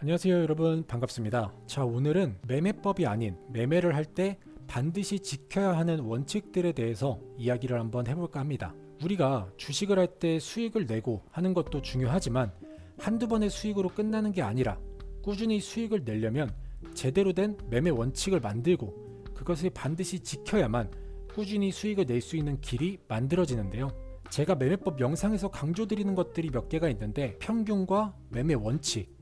안녕하세요 여러분. 반갑습니다. 자 오늘은 매매법이 아닌 매매를 할 때 반드시 지켜야 하는 원칙들에 대해서 이야기를 한번 해볼까 합니다. 우리가 주식을 할 때 수익을 내고 하는 것도 중요하지만 한두 번의 수익으로 끝나는 게 아니라 꾸준히 수익을 내려면 제대로 된 매매 원칙을 만들고 그것을 반드시 지켜야만 꾸준히 수익을 낼 수 있는 길이 만들어지는데요. 제가 매매법 영상에서 강조드리는 것들이 몇 개가 있는데 평균과 매매 원칙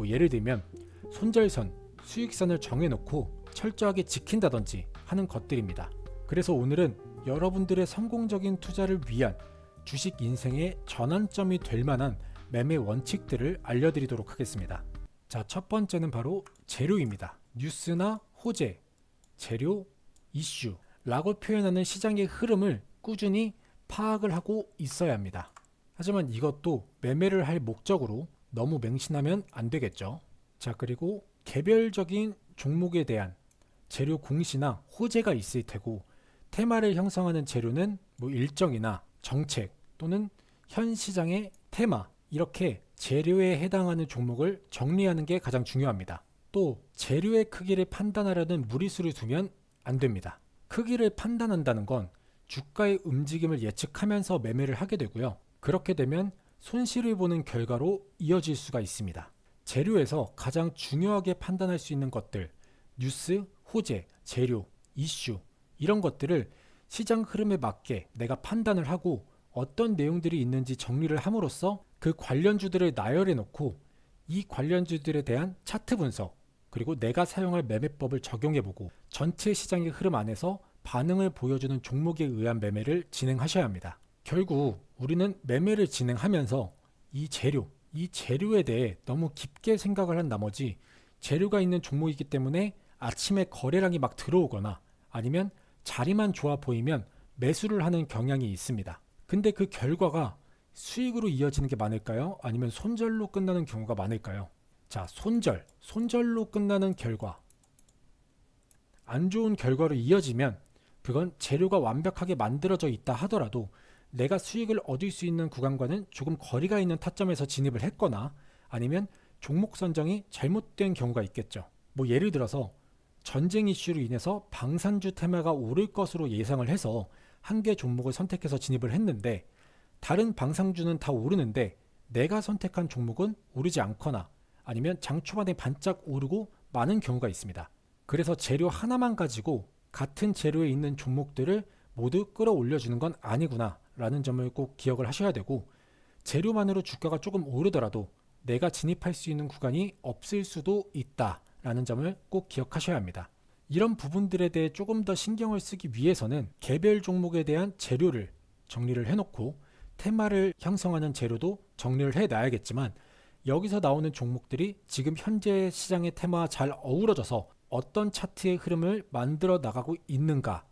뭐 예를 들면 손절선, 수익선을 정해놓고 철저하게 지킨다든지 하는 것들입니다. 그래서 오늘은 여러분들의 성공적인 투자를 위한 주식 인생의 전환점이 될 만한 매매 원칙들을 알려드리도록 하겠습니다. 자, 첫 번째는 바로 재료입니다. 뉴스나 호재, 재료, 이슈 라고 표현하는 시장의 흐름을 꾸준히 파악을 하고 있어야 합니다. 하지만 이것도 매매를 할 목적으로 너무 맹신하면 안 되겠죠. 자, 그리고 개별적인 종목에 대한 재료 공시나 호재가 있을 테고 테마를 형성하는 재료는 뭐 일정이나 정책 또는 현 시장의 테마 이렇게 재료에 해당하는 종목을 정리하는 게 가장 중요합니다. 또 재료의 크기를 판단하려는 무리수를 두면 안 됩니다. 크기를 판단한다는 건 주가의 움직임을 예측하면서 매매를 하게 되고요. 그렇게 되면 손실을 보는 결과로 이어질 수가 있습니다. 재료에서 가장 중요하게 판단할 수 있는 것들, 뉴스, 호재, 재료, 이슈, 이런 것들을 시장 흐름에 맞게 내가 판단을 하고 어떤 내용들이 있는지 정리를 함으로써 그 관련주들을 나열해 놓고 이 관련주들에 대한 차트 분석, 그리고 내가 사용할 매매법을 적용해 보고 전체 시장의 흐름 안에서 반응을 보여주는 종목에 의한 매매를 진행하셔야 합니다. 결국 우리는 매매를 진행하면서 이 재료, 이 재료에 대해 너무 깊게 생각을 한 나머지 재료가 있는 종목이기 때문에 아침에 거래량이 막 들어오거나 아니면 자리만 좋아 보이면 매수를 하는 경향이 있습니다. 근데 그 결과가 수익으로 이어지는 게 많을까요? 아니면 손절로 끝나는 경우가 많을까요? 자, 손절, 손절로 끝나는 결과. 안 좋은 결과로 이어지면 그건 재료가 완벽하게 만들어져 있다 하더라도 내가 수익을 얻을 수 있는 구간과는 조금 거리가 있는 타점에서 진입을 했거나 아니면 종목 선정이 잘못된 경우가 있겠죠. 뭐 예를 들어서 전쟁 이슈로 인해서 방산주 테마가 오를 것으로 예상을 해서 한 개 종목을 선택해서 진입을 했는데 다른 방산주는 다 오르는데 내가 선택한 종목은 오르지 않거나 아니면 장 초반에 반짝 오르고 많은 경우가 있습니다. 그래서 재료 하나만 가지고 같은 재료에 있는 종목들을 모두 끌어올려 주는 건 아니구나 라는 점을 꼭 기억을 하셔야 되고 재료만으로 주가가 조금 오르더라도 내가 진입할 수 있는 구간이 없을 수도 있다 라는 점을 꼭 기억하셔야 합니다. 이런 부분들에 대해 조금 더 신경을 쓰기 위해서는 개별 종목에 대한 재료를 정리를 해놓고 테마를 형성하는 재료도 정리를 해놔야겠지만 여기서 나오는 종목들이 지금 현재 시장의 테마와 잘 어우러져서 어떤 차트의 흐름을 만들어 나가고 있는가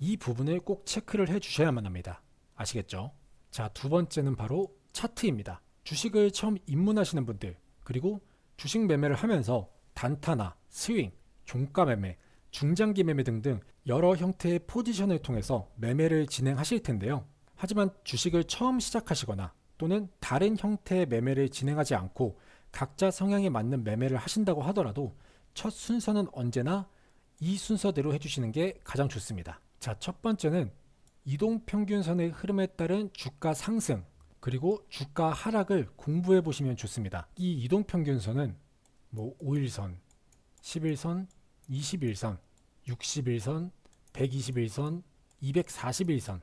이 부분을 꼭 체크를 해 주셔야만 합니다. 아시겠죠? 자, 두 번째는 바로 차트입니다. 주식을 처음 입문하시는 분들, 그리고 주식 매매를 하면서 단타나 스윙, 종가 매매, 중장기 매매 등등 여러 형태의 포지션을 통해서 매매를 진행하실 텐데요. 하지만 주식을 처음 시작하시거나 또는 다른 형태의 매매를 진행하지 않고 각자 성향에 맞는 매매를 하신다고 하더라도 첫 순서는 언제나 이 순서대로 해주시는 게 가장 좋습니다. 자, 첫 번째는 이동 평균선의 흐름에 따른 주가 상승 그리고 주가 하락을 공부해 보시면 좋습니다. 이 이동 평균선은 뭐 5일선, 11선, 21선, 61선, 121선, 241선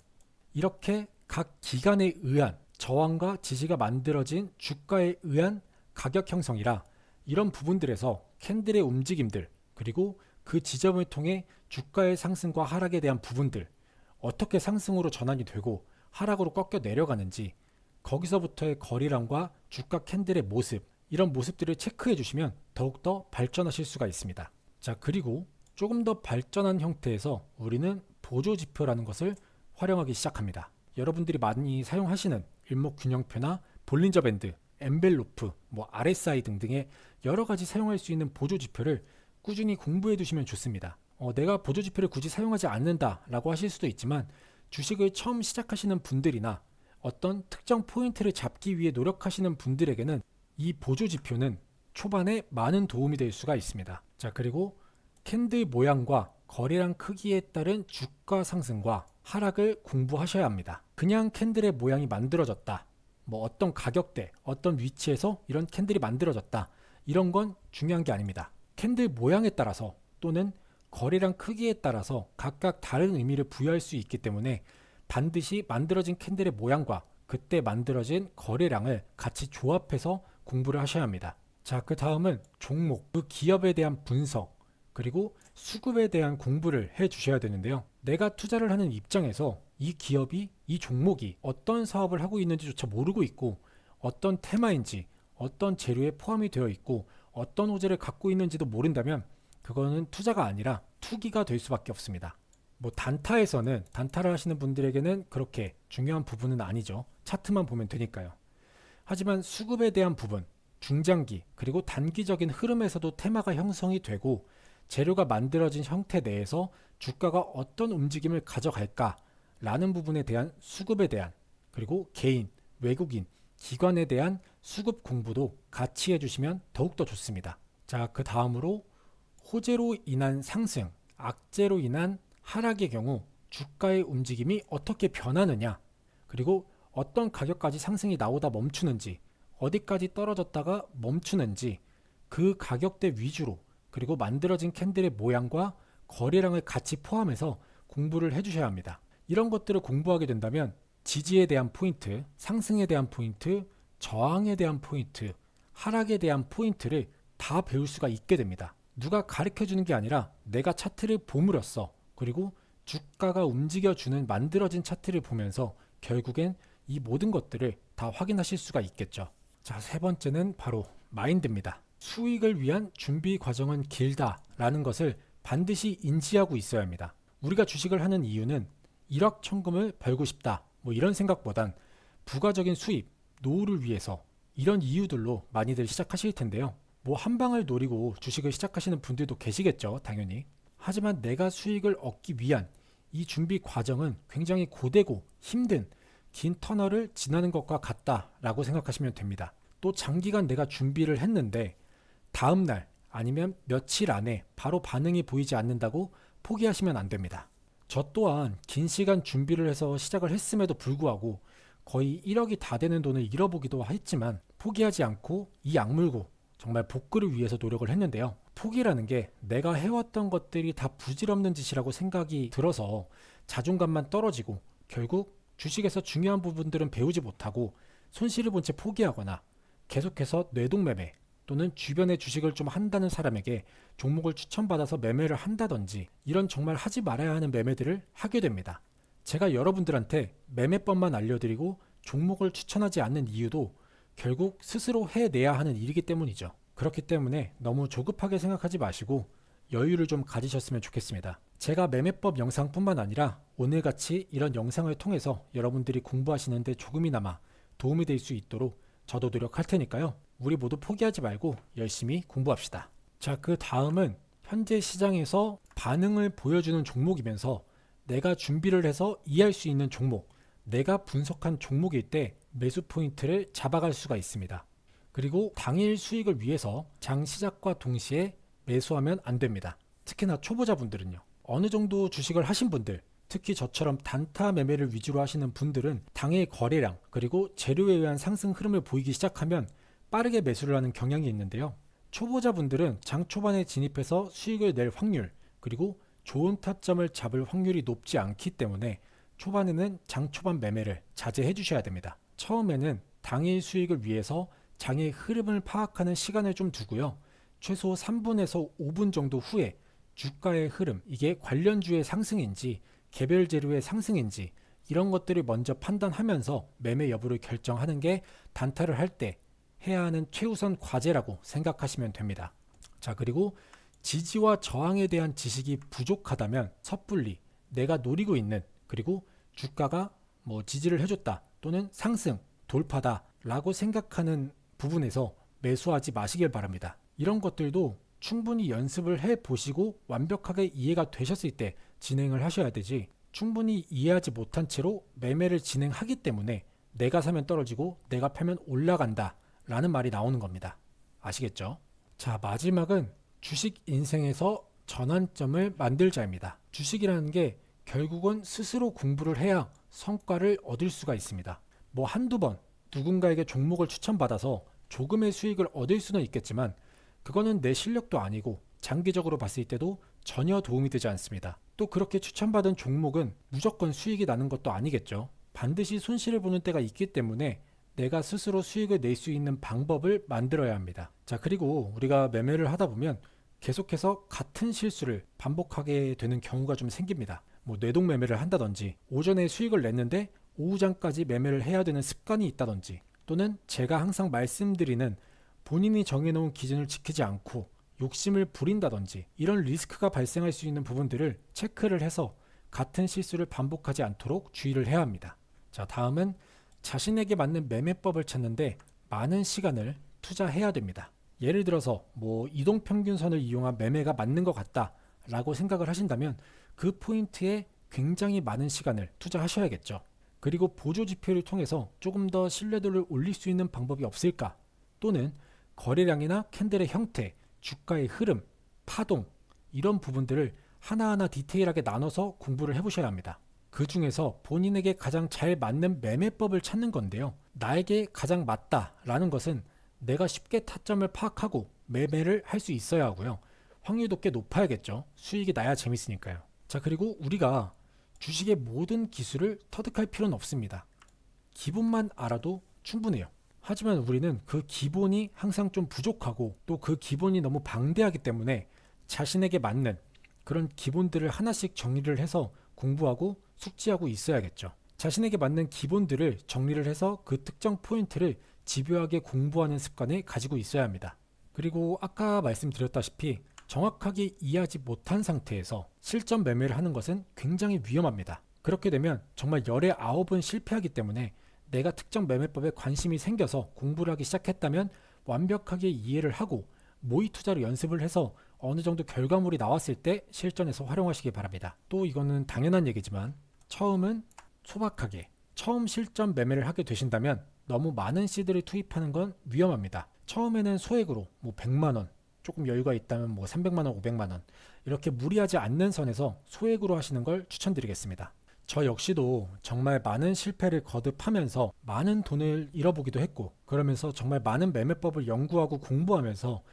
이렇게 각 기간에 의한 저항과 지지가 만들어진 주가에 의한 가격 형성이라 이런 부분들에서 캔들의 움직임들 그리고 그 지점을 통해 주가의 상승과 하락에 대한 부분들 어떻게 상승으로 전환이 되고 하락으로 꺾여 내려가는지 거기서부터의 거리량과 주가 캔들의 모습 이런 모습들을 체크해 주시면 더욱더 발전하실 수가 있습니다. 자, 그리고 조금 더 발전한 형태에서 우리는 보조 지표라는 것을 활용하기 시작합니다. 여러분들이 많이 사용하시는 일목균형표나 볼린저 밴드, 엠벨로프, 뭐 RSI 등등의 여러 가지 사용할 수 있는 보조 지표를 꾸준히 공부해 두시면 좋습니다. 어, 내가 보조 지표를 굳이 사용하지 않는다라고 하실 수도 있지만 주식을 처음 시작하시는 분들이나 어떤 특정 포인트를 잡기 위해 노력하시는 분들에게는 이 보조 지표는 초반에 많은 도움이 될 수가 있습니다. 자, 그리고 캔들 모양과 거래량 크기에 따른 주가 상승과 하락을 공부하셔야 합니다. 그냥 캔들의 모양이 만들어졌다. 뭐 어떤 가격대, 어떤 위치에서 이런 캔들이 만들어졌다. 이런 건 중요한 게 아닙니다. 캔들 모양에 따라서 또는 거래량 크기에 따라서 각각 다른 의미를 부여할 수 있기 때문에 반드시 만들어진 캔들의 모양과 그때 만들어진 거래량을 같이 조합해서 공부를 하셔야 합니다. 자, 그 다음은 종목, 그 기업에 대한 분석, 그리고 수급에 대한 공부를 해 주셔야 되는데요. 내가 투자를 하는 입장에서 이 기업이, 이 종목이 어떤 사업을 하고 있는지조차 모르고 있고 어떤 테마인지, 어떤 재료에 포함이 되어 있고 어떤 호재를 갖고 있는지도 모른다면 그거는 투자가 아니라 투기가 될 수밖에 없습니다. 뭐 단타에서는 단타를 하시는 분들에게는 그렇게 중요한 부분은 아니죠. 차트만 보면 되니까요. 하지만 수급에 대한 부분, 중장기 그리고 단기적인 흐름에서도 테마가 형성이 되고 재료가 만들어진 형태 내에서 주가가 어떤 움직임을 가져갈까라는 부분에 대한 수급에 대한 그리고 개인, 외국인, 기관에 대한 수급 공부도 같이 해주시면 더욱더 좋습니다. 자, 그 다음으로 호재로 인한 상승, 악재로 인한 하락의 경우 주가의 움직임이 어떻게 변하느냐, 그리고 어떤 가격까지 상승이 나오다 멈추는지, 어디까지 떨어졌다가 멈추는지, 그 가격대 위주로 그리고 만들어진 캔들의 모양과 거래량을 같이 포함해서 공부를 해주셔야 합니다. 이런 것들을 공부하게 된다면 지지에 대한 포인트, 상승에 대한 포인트, 저항에 대한 포인트, 하락에 대한 포인트를 다 배울 수가 있게 됩니다. 누가 가르쳐 주는 게 아니라 내가 차트를 보므로써 그리고 주가가 움직여 주는 만들어진 차트를 보면서 결국엔 이 모든 것들을 다 확인하실 수가 있겠죠. 자, 세 번째는 바로 마인드입니다. 수익을 위한 준비 과정은 길다라는 것을 반드시 인지하고 있어야 합니다. 우리가 주식을 하는 이유는 일확천금을 벌고 싶다. 뭐 이런 생각보단 부가적인 수입, 노후를 위해서 이런 이유들로 많이들 시작하실 텐데요. 뭐 한 방을 노리고 주식을 시작하시는 분들도 계시겠죠, 당연히. 하지만 내가 수익을 얻기 위한 이 준비 과정은 굉장히 고되고 힘든 긴 터널을 지나는 것과 같다라고 생각하시면 됩니다. 또 장기간 내가 준비를 했는데 다음 날 아니면 며칠 안에 바로 반응이 보이지 않는다고 포기하시면 안 됩니다. 저 또한 긴 시간 준비를 해서 시작을 했음에도 불구하고 거의 1억이 다 되는 돈을 잃어보기도 했지만 포기하지 않고 이 악물고 정말 복구를 위해서 노력을 했는데요. 포기라는 게 내가 해왔던 것들이 다 부질없는 짓이라고 생각이 들어서 자존감만 떨어지고 결국 주식에서 중요한 부분들은 배우지 못하고 손실을 본 채 포기하거나 계속해서 뇌동매매 또는 주변에 주식을 좀 한다는 사람에게 종목을 추천받아서 매매를 한다든지 이런 정말 하지 말아야 하는 매매들을 하게 됩니다. 제가 여러분들한테 매매법만 알려드리고 종목을 추천하지 않는 이유도 결국 스스로 해내야 하는 일이기 때문이죠. 그렇기 때문에 너무 조급하게 생각하지 마시고 여유를 좀 가지셨으면 좋겠습니다. 제가 매매법 영상뿐만 아니라 오늘같이 이런 영상을 통해서 여러분들이 공부하시는데 조금이나마 도움이 될 수 있도록 저도 노력할 테니까요. 우리 모두 포기하지 말고 열심히 공부합시다. 자, 그 다음은 현재 시장에서 반응을 보여주는 종목이면서 내가 준비를 해서 이해할 수 있는 종목, 내가 분석한 종목일 때 매수 포인트를 잡아갈 수가 있습니다. 그리고 당일 수익을 위해서 장 시작과 동시에 매수하면 안 됩니다. 특히나 초보자분들은요. 어느 정도 주식을 하신 분들, 특히 저처럼 단타 매매를 위주로 하시는 분들은 당일 거래량 그리고 재료에 의한 상승 흐름을 보이기 시작하면 빠르게 매수를 하는 경향이 있는데요. 초보자분들은 장 초반에 진입해서 수익을 낼 확률 그리고 좋은 타점을 잡을 확률이 높지 않기 때문에 초반에는 장 초반 매매를 자제해 주셔야 됩니다. 처음에는 당일 수익을 위해서 장의 흐름을 파악하는 시간을 좀 두고요. 최소 3분에서 5분 정도 후에 주가의 흐름, 이게 관련주의 상승인지 개별 재료의 상승인지 이런 것들을 먼저 판단하면서 매매 여부를 결정하는 게 단타를 할 때 해야 하는 최우선 과제라고 생각하시면 됩니다. 자, 그리고 지지와 저항에 대한 지식이 부족하다면 섣불리 내가 노리고 있는 그리고 주가가 뭐 지지를 해줬다 또는 상승, 돌파다 라고 생각하는 부분에서 매수하지 마시길 바랍니다. 이런 것들도 충분히 연습을 해 보시고 완벽하게 이해가 되셨을 때 진행을 하셔야 되지 충분히 이해하지 못한 채로 매매를 진행하기 때문에 내가 사면 떨어지고 내가 팔면 올라간다 라는 말이 나오는 겁니다. 아시겠죠? 자, 마지막은 주식 인생에서 전환점을 만들자입니다. 주식이라는 게 결국은 스스로 공부를 해야 성과를 얻을 수가 있습니다. 뭐 한두 번 누군가에게 종목을 추천받아서 조금의 수익을 얻을 수는 있겠지만 그거는 내 실력도 아니고 장기적으로 봤을 때도 전혀 도움이 되지 않습니다. 또 그렇게 추천받은 종목은 무조건 수익이 나는 것도 아니겠죠. 반드시 손실을 보는 때가 있기 때문에 내가 스스로 수익을 낼 수 있는 방법을 만들어야 합니다. 자, 그리고 우리가 매매를 하다 보면 계속해서 같은 실수를 반복하게 되는 경우가 좀 생깁니다. 뭐 뇌동 매매를 한다든지 오전에 수익을 냈는데 오후장까지 매매를 해야 되는 습관이 있다든지 또는 제가 항상 말씀드리는 본인이 정해놓은 기준을 지키지 않고 욕심을 부린다든지 이런 리스크가 발생할 수 있는 부분들을 체크를 해서 같은 실수를 반복하지 않도록 주의를 해야 합니다. 자, 다음은 자신에게 맞는 매매법을 찾는데 많은 시간을 투자해야 됩니다. 예를 들어서 뭐 이동평균선을 이용한 매매가 맞는 것 같다라고 생각을 하신다면 그 포인트에 굉장히 많은 시간을 투자하셔야겠죠. 그리고 보조 지표를 통해서 조금 더 신뢰도를 올릴 수 있는 방법이 없을까? 또는 거래량이나 캔들의 형태, 주가의 흐름, 파동 이런 부분들을 하나하나 디테일하게 나눠서 공부를 해보셔야 합니다. 그 중에서 본인에게 가장 잘 맞는 매매법을 찾는 건데요. 나에게 가장 맞다라는 것은 내가 쉽게 타점을 파악하고 매매를 할 수 있어야 하고요. 확률 도 꽤 높아야겠죠. 수익이 나야 재밌으니까요. 자, 그리고 우리가 주식의 모든 기술을 터득할 필요는 없습니다. 기본만 알아도 충분해요. 하지만 우리는 그 기본이 항상 좀 부족하고 또 그 기본이 너무 방대하기 때문에 자신에게 맞는 그런 기본들을 하나씩 정리를 해서 공부하고 숙지하고 있어야겠죠. 자신에게 맞는 기본들을 정리를 해서 그 특정 포인트를 집요하게 공부하는 습관을 가지고 있어야 합니다. 그리고 아까 말씀드렸다시피 정확하게 이해하지 못한 상태에서 실전 매매를 하는 것은 굉장히 위험합니다. 그렇게 되면 정말 열의 아홉은 실패하기 때문에 내가 특정 매매법에 관심이 생겨서 공부를 하기 시작했다면 완벽하게 이해를 하고 모의 투자로 연습을 해서 어느 정도 결과물이 나왔을 때 실전에서 활용하시기 바랍니다. 또 이거는 당연한 얘기지만 처음은 소박하게 처음 실전 매매를 하게 되신다면 너무 많은 시드를 투입하는 건 위험합니다. 처음에는 소액으로 뭐 100만 원, 조금 여유가 있다면 뭐 300만 원, 500만 원 이렇게 무리하지 않는 선에서 소액으로 하시는 걸 추천드리겠습니다. 저 역시도 정말 많은 실패를 거듭하면서 많은 돈을 잃어보기도 했고 그러면서 정말 많은 매매법을 연구하고 공부하면서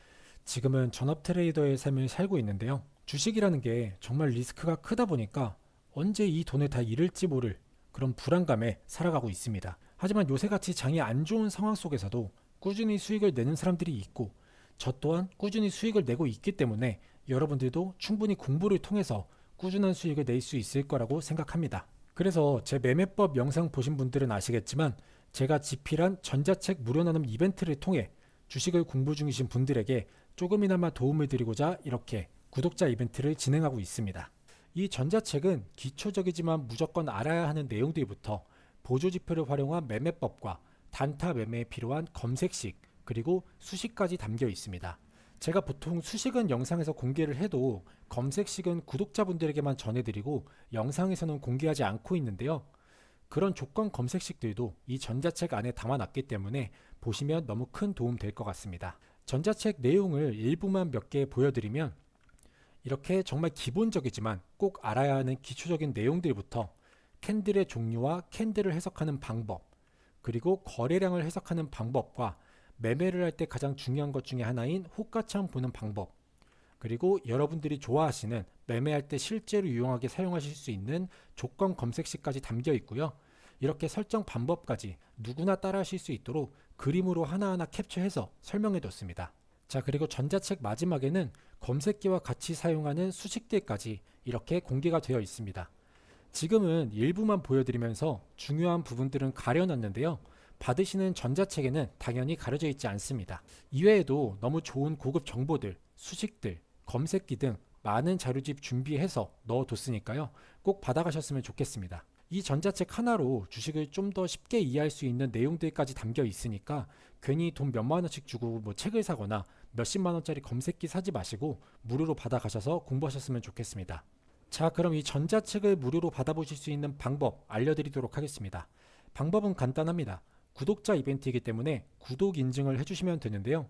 지금은 전업 트레이더의 삶을 살고 있는데요. 주식이라는 게 정말 리스크가 크다 보니까 언제 이 돈을 다 잃을지 모를 그런 불안감에 살아가고 있습니다. 하지만 요새같이 장이 안 좋은 상황 속에서도 꾸준히 수익을 내는 사람들이 있고 저 또한 꾸준히 수익을 내고 있기 때문에 여러분들도 충분히 공부를 통해서 꾸준한 수익을 낼 수 있을 거라고 생각합니다. 그래서 제 매매법 영상 보신 분들은 아시겠지만 제가 집필한 전자책 무료 나눔 이벤트를 통해 주식을 공부 중이신 분들에게 조금이나마 도움을 드리고자 이렇게 구독자 이벤트를 진행하고 있습니다. 이 전자책은 기초적이지만 무조건 알아야 하는 내용들부터 보조 지표를 활용한 매매법과 단타 매매에 필요한 검색식 그리고 수식까지 담겨 있습니다. 제가 보통 수식은 영상에서 공개를 해도 검색식은 구독자분들에게만 전해드리고 영상에서는 공개하지 않고 있는데요. 그런 조건 검색식들도 이 전자책 안에 담아놨기 때문에 보시면 너무 큰 도움 될 것 같습니다. 전자책 내용을 일부만 몇 개 보여드리면 이렇게 정말 기본적이지만 꼭 알아야 하는 기초적인 내용들부터 캔들의 종류와 캔들을 해석하는 방법, 그리고 거래량을 해석하는 방법과 매매를 할 때 가장 중요한 것 중에 하나인 호가창 보는 방법, 그리고 여러분들이 좋아하시는 매매할 때 실제로 유용하게 사용하실 수 있는 조건 검색식까지 담겨 있고요. 이렇게 설정 방법까지 누구나 따라 하실 수 있도록 그림으로 하나하나 캡처해서 설명해 뒀습니다. 자, 그리고 전자책 마지막에는 검색기와 같이 사용하는 수식들까지 이렇게 공개가 되어 있습니다. 지금은 일부만 보여드리면서 중요한 부분들은 가려놨는데요. 받으시는 전자책에는 당연히 가려져 있지 않습니다. 이외에도 너무 좋은 고급 정보들, 수식들, 검색기 등 많은 자료집 준비해서 넣어뒀으니까요. 꼭 받아가셨으면 좋겠습니다. 이 전자책 하나로 주식을 좀 더 쉽게 이해할 수 있는 내용들까지 담겨 있으니까 괜히 돈 몇만 원씩 주고 뭐 책을 사거나 몇십만 원짜리 검색기 사지 마시고 무료로 받아가셔서 공부하셨으면 좋겠습니다. 자, 그럼 이 전자책을 무료로 받아보실 수 있는 방법 알려드리도록 하겠습니다. 방법은 간단합니다. 구독자 이벤트이기 때문에 구독 인증을 해주시면 되는데요.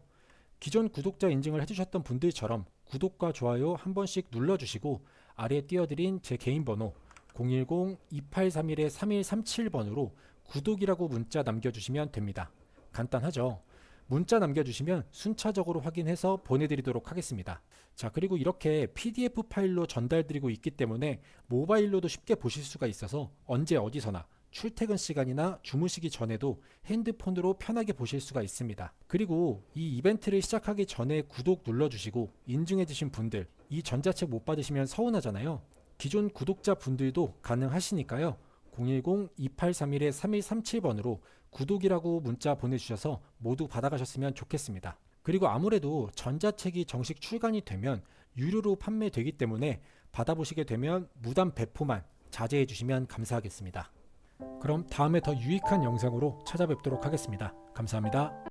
기존 구독자 인증을 해주셨던 분들처럼 구독과 좋아요 한 번씩 눌러주시고 아래에 띄워드린 제 개인 번호 010-2831-3137번으로 구독이라고 문자 남겨주시면 됩니다. 간단하죠? 문자 남겨주시면 순차적으로 확인해서 보내드리도록 하겠습니다. 자, 그리고 이렇게 PDF 파일로 전달드리고 있기 때문에 모바일로도 쉽게 보실 수가 있어서 언제 어디서나 출퇴근 시간이나 주무시기 전에도 핸드폰으로 편하게 보실 수가 있습니다. 그리고 이 이벤트를 시작하기 전에 구독 눌러주시고 인증해주신 분들, 이 전자책 못 받으시면 서운하잖아요. 기존 구독자 분들도 가능하시니까요. 010-2831-3137번으로 구독이라고 문자 보내주셔서 모두 받아가셨으면 좋겠습니다. 그리고 아무래도 전자책이 정식 출간이 되면 유료로 판매되기 때문에 받아보시게 되면 무단 배포만 자제해 주시면 감사하겠습니다. 그럼 다음에 더 유익한 영상으로 찾아뵙도록 하겠습니다. 감사합니다.